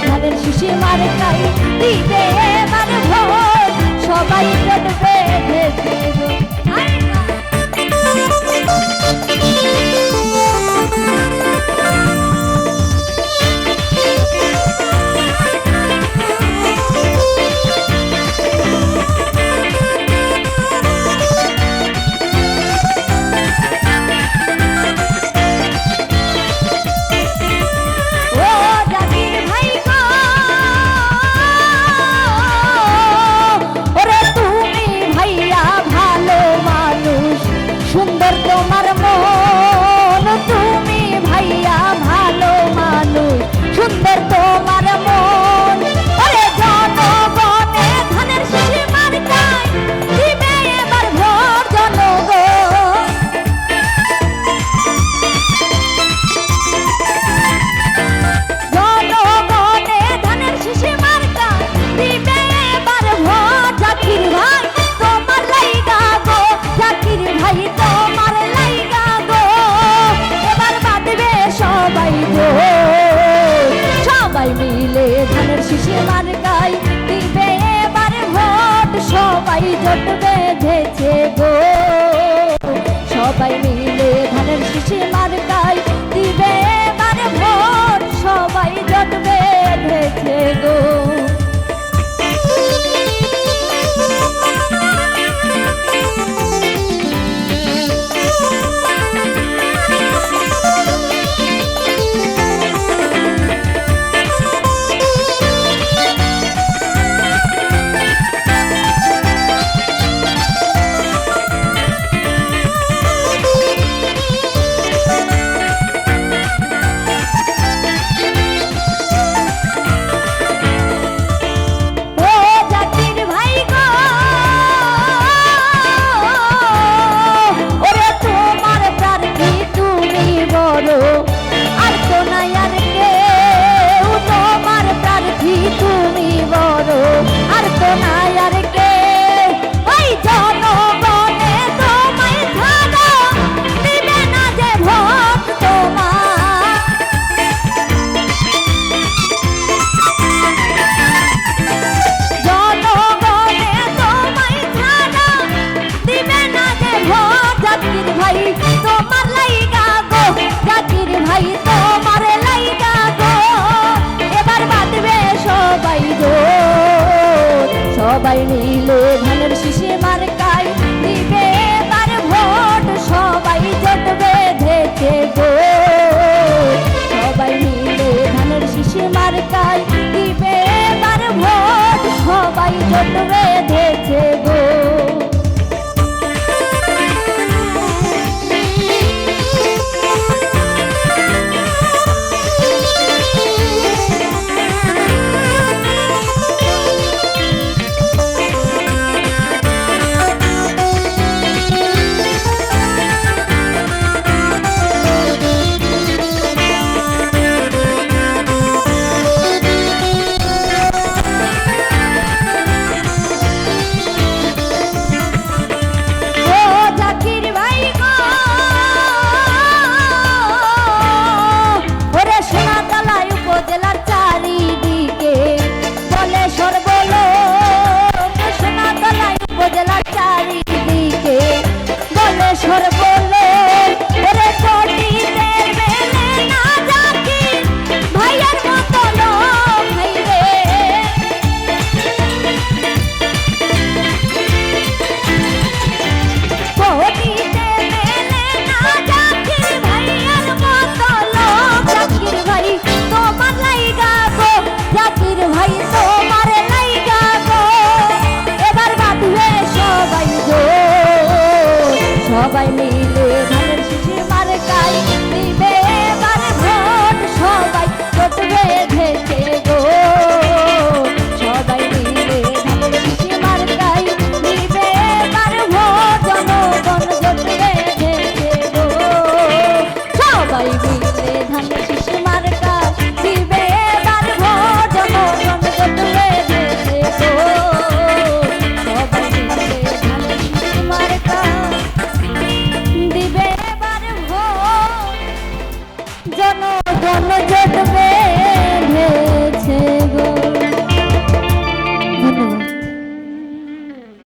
ধানের শিশি মার খাই দিবে এবার ভোর সবাই দেখবে ভেবে সবাই মিলে ধানের শিশে মার গাই দিবে এবার ভোট সবাই জটবে। সবাই মিলে